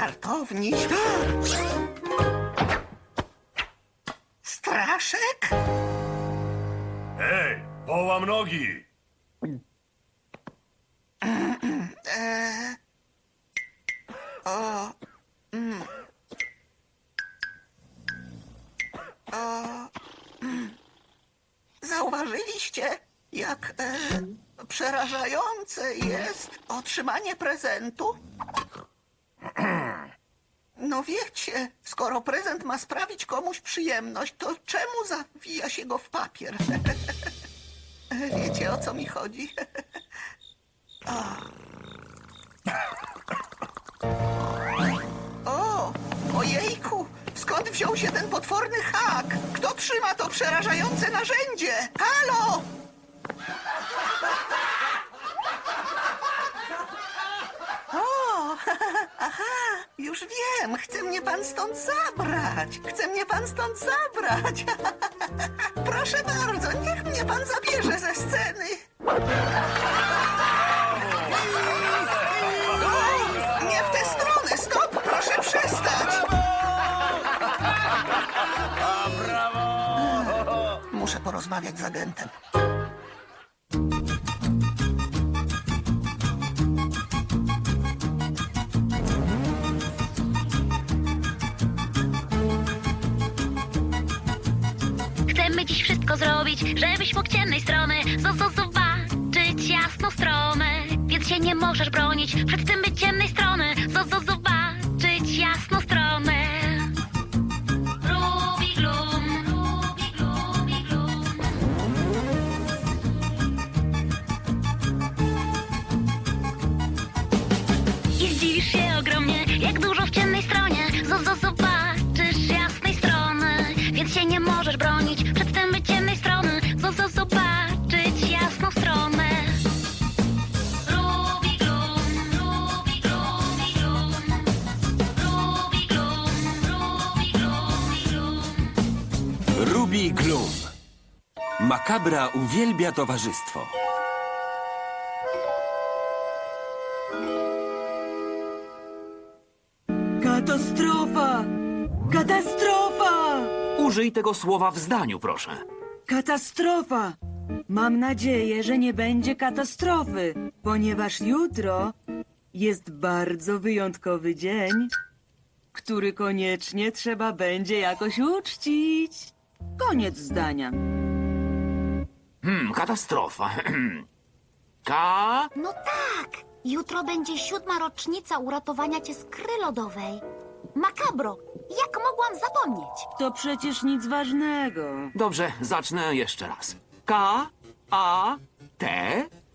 Żartowniś. Straszek? Hej, połam nogi! Zauważyliście, jak e, przerażające jest otrzymanie prezentu? No wiecie, skoro prezent ma sprawić komuś przyjemność, to czemu zawija się go w papier? Wiecie, o co mi chodzi? O, ojejku, skąd wziął się ten potworny hak? Kto trzyma to przerażające narzędzie? Halo! O, aha, już wiem, chce mnie pan stąd zabrać. Chce mnie pan stąd zabrać. Proszę bardzo, niech mnie pan zabierze ze sceny. Nie w tę stronę, stop, proszę przestać. Muszę porozmawiać z agentem. Żebyś mógł ciemnej strony zo- zo- zobaczyć jasną stronę. Więc się nie możesz bronić przed tym być ciemnej strony zo- zo- zobaczyć jasną stronę. Ruby Gloom, Ruby Gloom, Ruby Gloom. Się ogromnie, jak dużo w ciemnej stronie zo- Makabra uwielbia towarzystwo. Katastrofa! Katastrofa! Użyj tego słowa w zdaniu, proszę. Katastrofa! Mam nadzieję, że nie będzie katastrofy, ponieważ jutro jest bardzo wyjątkowy dzień, który koniecznie trzeba będzie jakoś uczcić. Koniec zdania. Hmm, katastrofa. Ka... No tak! Jutro będzie siódma rocznica uratowania cię z kry lodowej. Makabro! Jak mogłam zapomnieć? To przecież nic ważnego. Dobrze, zacznę jeszcze raz. K, A, T,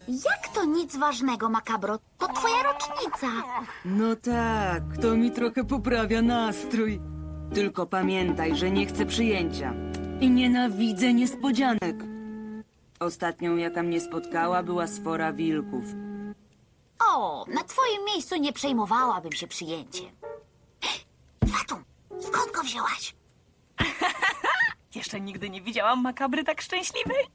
Jak to nic ważnego, Makabro? To twoja rocznica! No tak, to mi trochę poprawia nastrój. Tylko pamiętaj, że nie chcę przyjęcia. I nienawidzę niespodzianek. Ostatnią, jaka mnie spotkała, była sfora wilków. O, na twoim miejscu nie przejmowałabym się przyjęciem. Fatum, skąd go wzięłaś? Jeszcze nigdy nie widziałam makabry tak szczęśliwej.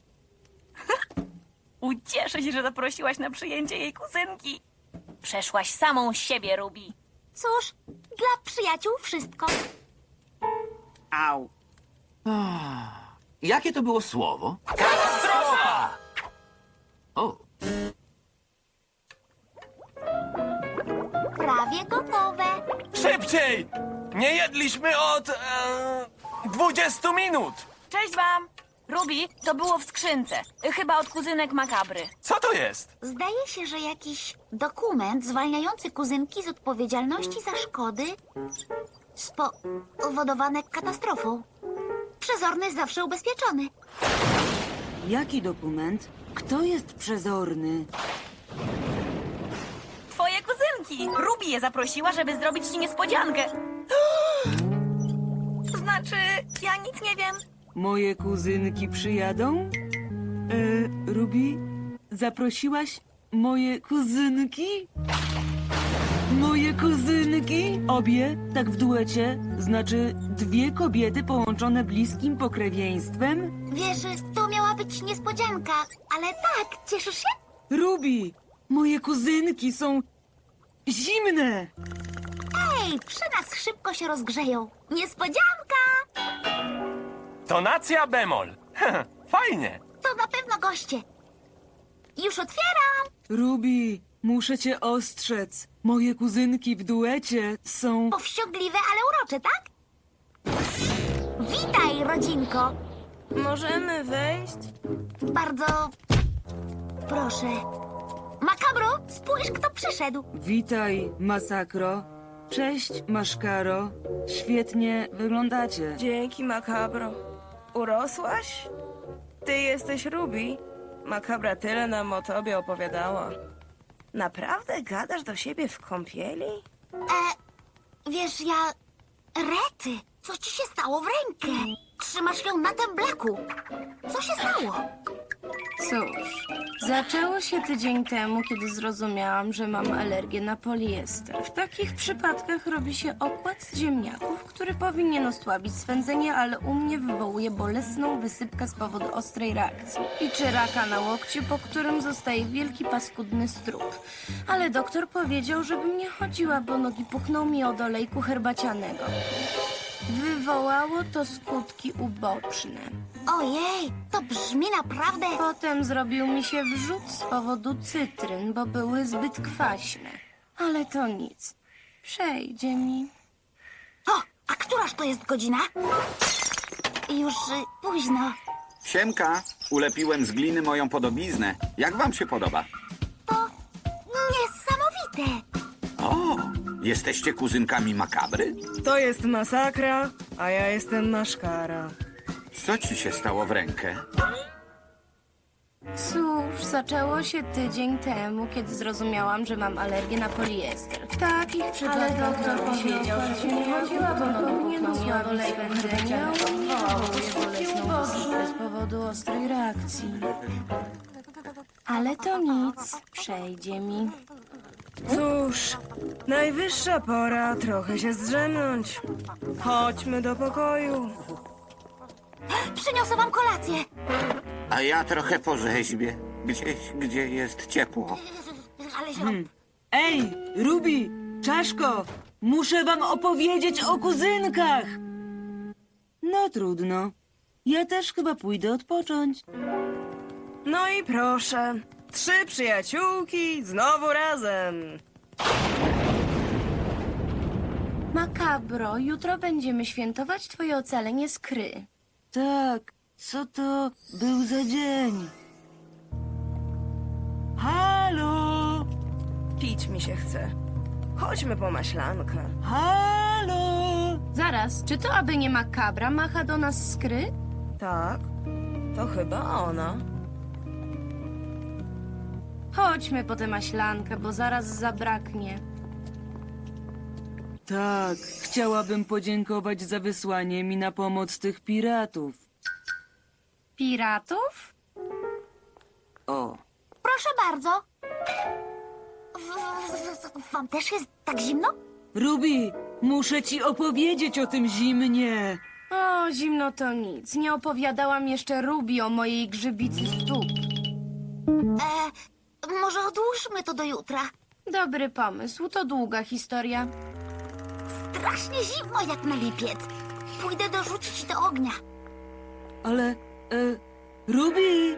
Ucieszę się, że zaprosiłaś na przyjęcie jej kuzynki. Przeszłaś samą siebie, Ruby. Cóż, dla przyjaciół wszystko. Au. Jakie to było słowo? Katastrofa! O, Prawie gotowe. Szybciej! Nie jedliśmy od e, 20 minut! Cześć wam! Ruby, to było w skrzynce. Chyba od kuzynek makabry. Co to jest? Zdaje się, że jakiś dokument zwalniający kuzynki z odpowiedzialności za szkody spowodowane katastrofą. Przezorny zawsze ubezpieczony. Jaki dokument? Kto jest przezorny? Twoje kuzynki! Ruby je zaprosiła, żeby zrobić ci niespodziankę. Znaczy, ja nic nie wiem. Moje kuzynki przyjadą? E, Ruby, zaprosiłaś moje kuzynki? Moje kuzynki? Obie, tak w duecie, znaczy dwie kobiety połączone bliskim pokrewieństwem? Wiesz, to miała być niespodzianka, ale tak, cieszysz się? Ruby, moje kuzynki są zimne! Ojej, przy nas szybko się rozgrzeją. Niespodzianka! Tonacja bemol. Fajnie. To na pewno goście. Już otwieram. Ruby, muszę cię ostrzec. Moje kuzynki w duecie są... Powściągliwe, ale urocze, tak? Witaj, rodzinko. Możemy wejść? Bardzo proszę. Makabro, spójrz, kto przyszedł. Witaj, Masakro. Cześć, Maszkaro. Świetnie wyglądacie. Dzięki, Makabro. Urosłaś? Ty jesteś Ruby. Makabra tyle nam o tobie opowiadała. Naprawdę gadasz do siebie w kąpieli? E, wiesz, ja... Rety, co ci się stało w rękę? Trzymasz ją na temblaku. Co się stało? Cóż, zaczęło się tydzień temu, kiedy zrozumiałam, że mam alergię na poliester. W takich przypadkach robi się okład z ziemniaków, który powinien osłabić swędzenie, ale u mnie wywołuje bolesną wysypkę z powodu ostrej reakcji. I czy raka na łokciu, po którym zostaje wielki paskudny strup. Ale doktor powiedział, żebym nie chodziła, bo nogi puchną mi od olejku herbacianego. Wywołało to skutki uboczne. Ojej, to brzmi naprawdę... Potem zrobił mi się wrzut z powodu cytryn, bo były zbyt kwaśne. Ale to nic. Przejdzie mi. O, a któraż to jest godzina? Już y, późno. Siemka, ulepiłem z gliny moją podobiznę. Jak wam się podoba? Jesteście kuzynkami makabry? To jest masakra, a ja jestem maszkara. Co ci się stało w rękę? Cóż, zaczęło się tydzień temu, kiedy zrozumiałam, że mam alergię na poliester. W takich przypadkach doktor powiedział, że się nie chodziła, bo nie osłabić swędzenia, wywołało bolesną wysypkę z powodu ostrej reakcji. Ale to nic, przejdzie mi. Cóż, najwyższa pora trochę się zdrzemnąć. Chodźmy do pokoju. Przyniosę wam kolację. A ja trochę po rzeźbie. Gdzieś, gdzie jest ciepło. Ale się... Ej, Ruby, Czaszko, muszę wam opowiedzieć o kuzynkach. No trudno. Ja też chyba pójdę odpocząć. No i proszę. Trzy przyjaciółki znowu razem. Makabro, jutro będziemy świętować twoje ocalenie z kry. Tak, co to był za dzień? Halo, Pić mi się chce. Chodźmy po maślankę. halo. Zaraz, czy to aby nie makabra macha do nas z kry? Tak, to chyba ona. Chodźmy po tę maślankę, bo zaraz zabraknie. Tak, chciałabym podziękować za wysłanie mi na pomoc tych piratów. Piratów? O, Proszę bardzo. W- w- w- Wam też jest tak zimno? Ruby, muszę ci opowiedzieć o tym zimnie. O, zimno to nic. Nie opowiadałam jeszcze Rubi o mojej grzybicy stóp. E, może odłóżmy to do jutra. Dobry pomysł, to długa historia. Strasznie zimno jak na lipiec. Pójdę dorzucić do ognia. Ale, e, Ruby, Ruby,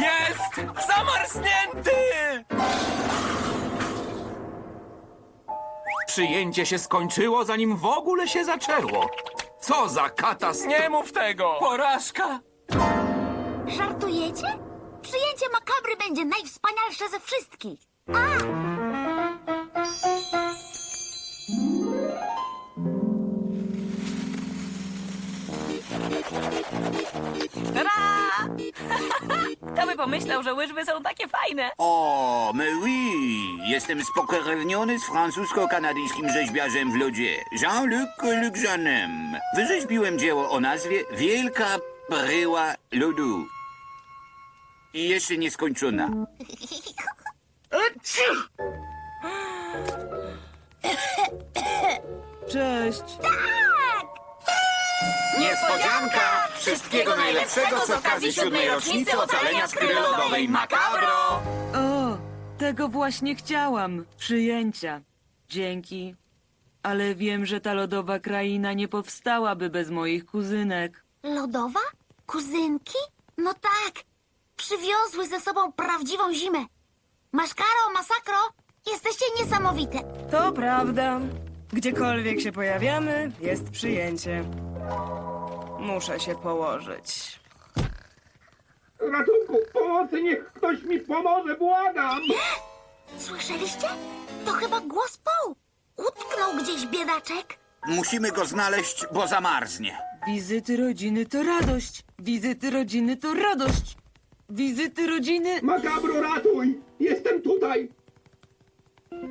jest zamarznięty! Przyjęcie się skończyło, zanim w ogóle się zaczęło. Co za katastrofa! Nie mów tego! Porażka! Żartujecie? Przyjęcie makabry będzie najwspanialsze ze wszystkich. Tada! Kto by pomyślał, że łyżwy są takie fajne? O, mais oui! Jestem spokrewniony z francusko-kanadyjskim rzeźbiarzem w lodzie, Jean-Luc Luc Jeanem. Wyrzeźbiłem dzieło o nazwie Wielka Bryła Lodu. I jeszcze nieskończona. Cześć. Niespodzianka! Wszystkiego najlepszego z okazji siódmej rocznicy ocalenia skry lodowej Makabro! O, tego właśnie chciałam. Przyjęcia. Dzięki. Ale wiem, że ta lodowa kraina nie powstałaby bez moich kuzynek. Lodowa? Kuzynki? No tak. Przywiozły ze sobą prawdziwą zimę. Maszkaro, masakro, jesteście niesamowite. To prawda. Gdziekolwiek się pojawiamy, jest przyjęcie. Muszę się położyć. Ratunku, pomocy, niech ktoś mi pomoże, błagam! Słyszeliście? To chyba głos Poł. Utknął gdzieś biedaczek. Musimy go znaleźć, bo zamarznie. Wizyty rodziny to radość. Wizyty rodziny to radość. Wizyty rodziny... Makabro, ratuj! Jestem tutaj!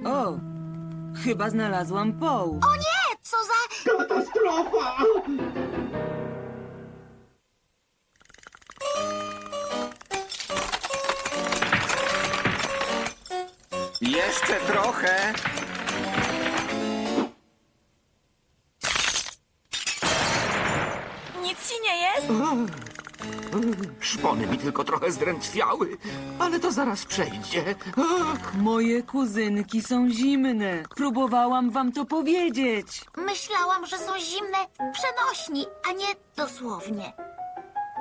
O, chyba znalazłam poł. O nie, co za... Katastrofa! Jeszcze trochę. Nic ci nie jest? Szpony mi tylko trochę zdrętwiały, ale to zaraz przejdzie. Ach, Moje kuzynki są zimne. Próbowałam wam to powiedzieć. Myślałam, że są zimne w przenośni, a nie dosłownie.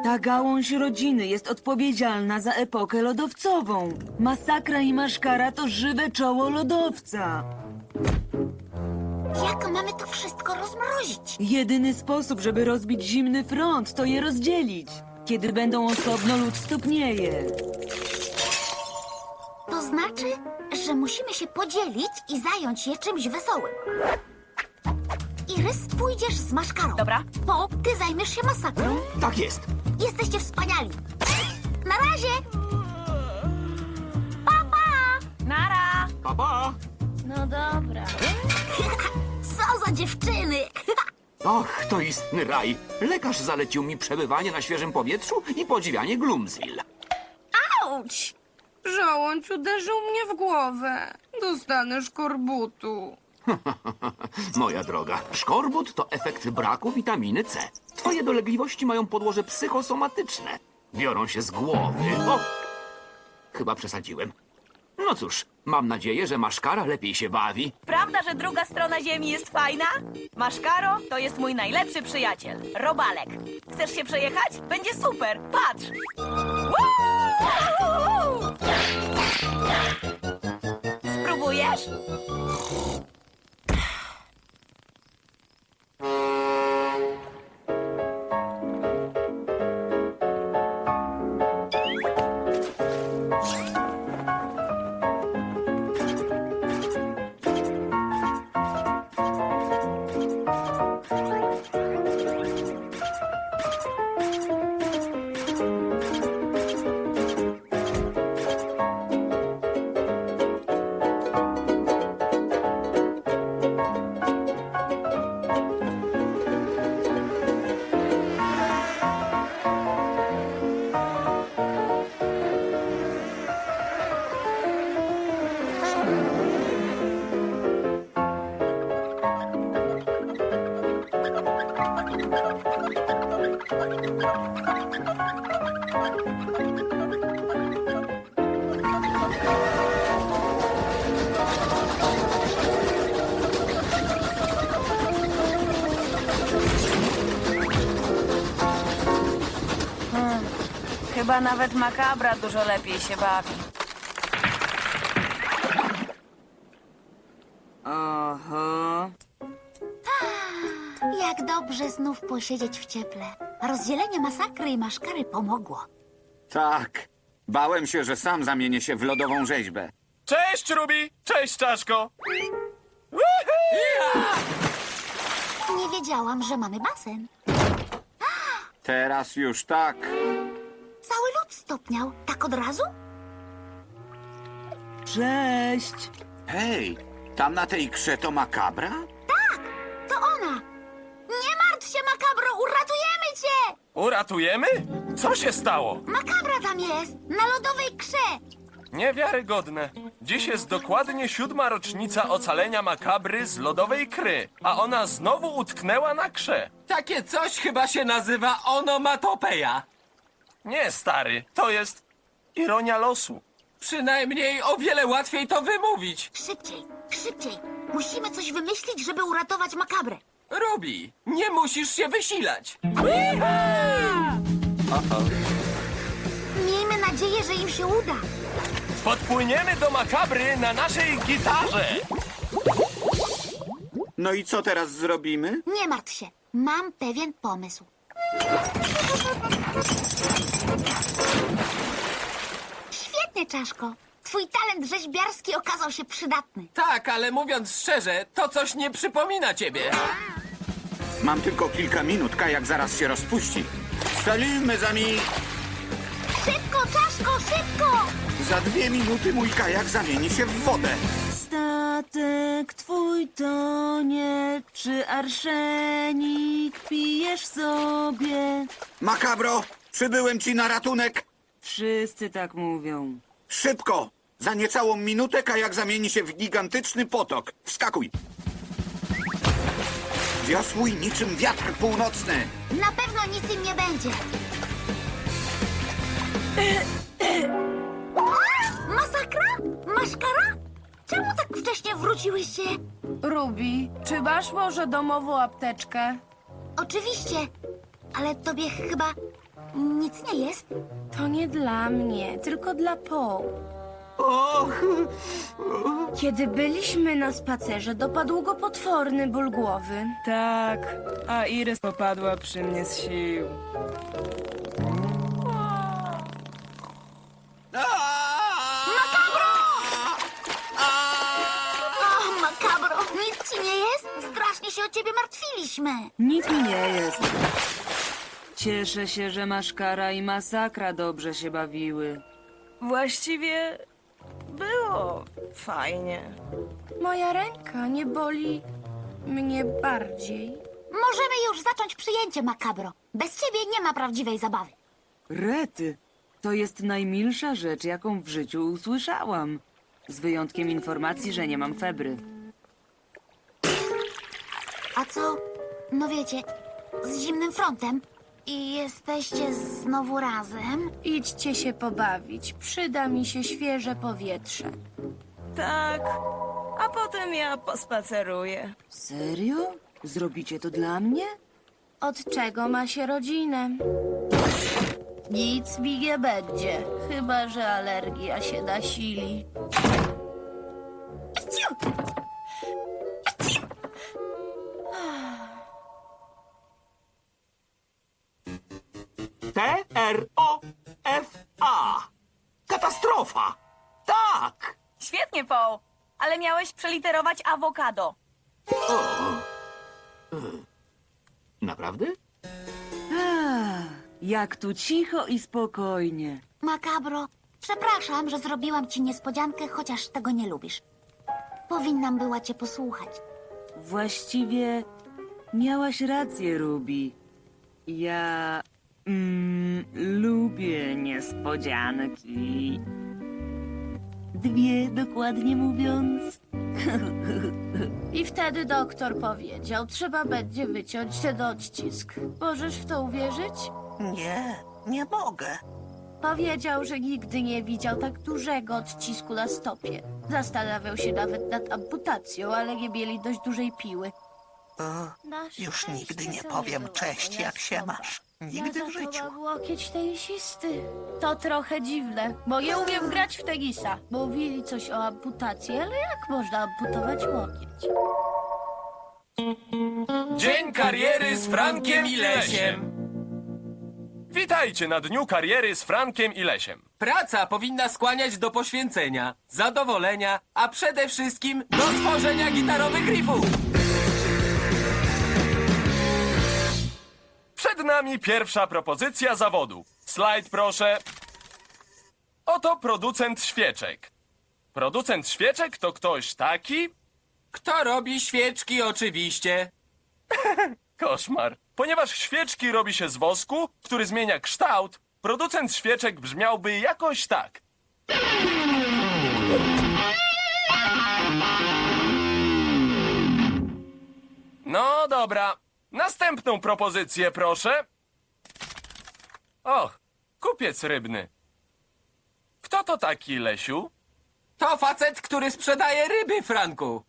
Ta gałąź rodziny jest odpowiedzialna za epokę lodowcową. Masakra i maszkara to żywe czoło lodowca. Jak mamy to wszystko rozmrozić? Jedyny sposób, żeby rozbić zimny front, to je rozdzielić. Kiedy będą osobno, lód stopnieje. To znaczy, że musimy się podzielić i zająć je czymś wesołym. Irys, pójdziesz z maszkarą. Dobra. Po, ty zajmiesz się masakrą. tak jest. Jesteście wspaniali. Na razie! Papa! Nara! Papa! No dobra. Co za dziewczyny! Och, to istny raj. Lekarz zalecił mi przebywanie na świeżym powietrzu i podziwianie Gloomsville. Auć! Żołądź uderzył mnie w głowę. Dostanę szkorbutu. Moja droga, szkorbut to efekt braku witaminy C. Twoje dolegliwości mają podłoże psychosomatyczne. Biorą się z głowy. O! Chyba przesadziłem. No cóż, mam nadzieję, że maszkara lepiej się bawi. Prawda, że druga strona ziemi jest fajna? Maszkaro to jest mój najlepszy przyjaciel. Robalek. Chcesz się przejechać? Będzie super. Patrz! Spróbujesz? Chyba nawet makabra dużo lepiej się bawi. Oho. Jak dobrze znów posiedzieć w cieple. Rozdzielenie masakry i maszkary pomogło. Tak. Bałem się, że sam zamienię się w lodową rzeźbę. Cześć, Ruby! Cześć, Czaszko! Nie wiedziałam, że mamy basen. Teraz już tak. Cały lód stopniał. Tak od razu? Cześć. Hej, tam na tej krze to makabra? To ona! Nie martw się, makabro! Uratujemy cię! Uratujemy? Co się stało? Makabra tam jest! Na lodowej krze! Niewiarygodne. Dziś jest dokładnie siódma rocznica ocalenia makabry z lodowej kry, a ona znowu utknęła na krze. Takie coś chyba się nazywa onomatopeja. Nie, stary, to jest ironia losu. Przynajmniej o wiele łatwiej to wymówić. Szybciej, szybciej. Musimy coś wymyślić, żeby uratować makabrę. Rubi, nie musisz się wysilać. Miejmy nadzieję, że im się uda. Podpłyniemy do makabry na naszej gitarze. No i co teraz zrobimy? Nie martw się. Mam pewien pomysł. Świetnie, Czaszko. Twój talent rzeźbiarski okazał się przydatny. Tak, ale mówiąc szczerze, to coś nie przypomina ciebie. Mam tylko kilka minut, kajak zaraz się rozpuści. Salut, mes amis! Szybko, Czaszko, szybko! Za dwie minuty mój kajak zamieni się w wodę. Statek twój tonie, czy arszenik pijesz sobie? Makabro, przybyłem ci na ratunek. Wszyscy tak mówią. Szybko! Za niecałą minutę kajak zamieni się w gigantyczny potok. Wskakuj! Wiosłuj niczym wiatr północny. Na pewno nic im nie będzie. A! Masakra? Maszkara? Czemu tak wcześnie wróciłyście? Ruby, czy masz może domową apteczkę? Oczywiście, ale tobie chyba nic nie jest? To nie dla mnie, tylko dla Paul. Och, Kiedy byliśmy na spacerze, dopadł go potworny ból głowy. Tak, a Iris popadła przy mnie z sił. O, makabro, nic ci nie jest? Strasznie się o ciebie martwiliśmy. Nic mi nie jest. Cieszę się, że maszkara i masakra dobrze się bawiły. Właściwie było fajnie. Moja ręka nie boli mnie bardziej. Możemy już zacząć przyjęcie, makabro. Bez ciebie nie ma prawdziwej zabawy. Rety, to jest najmilsza rzecz, jaką w życiu usłyszałam. Z wyjątkiem informacji, że nie mam febry. A co, no wiecie, z zimnym frontem? I jesteście znowu razem? Idźcie się pobawić, przyda mi się świeże powietrze. Tak, a potem ja pospaceruję. Serio? Zrobicie to dla mnie? Od czego ma się rodzinę? Nic mi nie będzie, chyba że alergia się nasili. T-R-O-F-A. Katastrofa! Tak! Świetnie, Paul. Ale miałeś przeliterować awokado. Naprawdę? A, jak tu cicho i spokojnie. Makabro, przepraszam, że zrobiłam ci niespodziankę, chociaż tego nie lubisz. Powinnam była cię posłuchać. Właściwie miałaś rację, Ruby. Ja mm, lubię niespodzianki. Dwie, dokładnie mówiąc. I wtedy doktor powiedział, trzeba będzie wyciąć ten odcisk. Możesz w to uwierzyć? Nie, nie mogę. Powiedział, że nigdy nie widział tak dużego odcisku na stopie. Zastanawiał się nawet nad amputacją, ale nie mieli dość dużej piły. O, Na już szczęście nigdy nie to powiem cześć, jak się masz. Nigdy ja w życiu. łokieć tenisisty. To trochę dziwne, bo nie umiem grać w tenisa. Mówili coś o amputacji, ale jak można amputować łokieć? Dzień kariery z Frankiem i Lesiem. Witajcie na dniu kariery z Frankiem i Lesiem. Praca powinna skłaniać do poświęcenia, zadowolenia, a przede wszystkim do tworzenia gitarowych riffów. Nami pierwsza propozycja zawodu. Slajd proszę. Oto producent świeczek. Producent świeczek to ktoś taki? Kto robi świeczki oczywiście? Koszmar. Ponieważ świeczki robi się z wosku, który zmienia kształt, producent świeczek brzmiałby jakoś tak. No dobra. Następną propozycję, proszę. Och, kupiec rybny. Kto to taki, Lesiu? To facet, który sprzedaje ryby, Franku.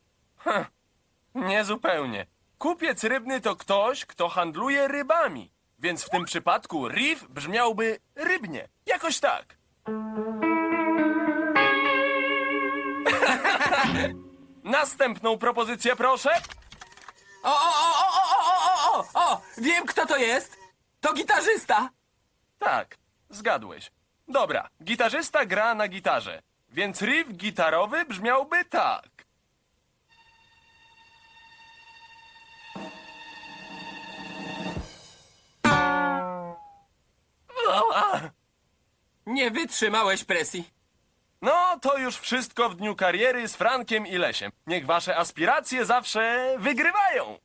Niezupełnie. Kupiec rybny to ktoś, kto handluje rybami. Więc w tym przypadku riff brzmiałby rybnie. Jakoś tak. Następną propozycję, proszę. O, o, o, o, o, o, o, Wiem, kto to jest! To gitarzysta! Tak, zgadłeś. Dobra, gitarzysta gra na gitarze. Więc riff gitarowy brzmiałby tak. Nie wytrzymałeś presji. No, to już wszystko w dniu kariery z Frankiem i Lesiem. Niech wasze aspiracje zawsze wygrywają.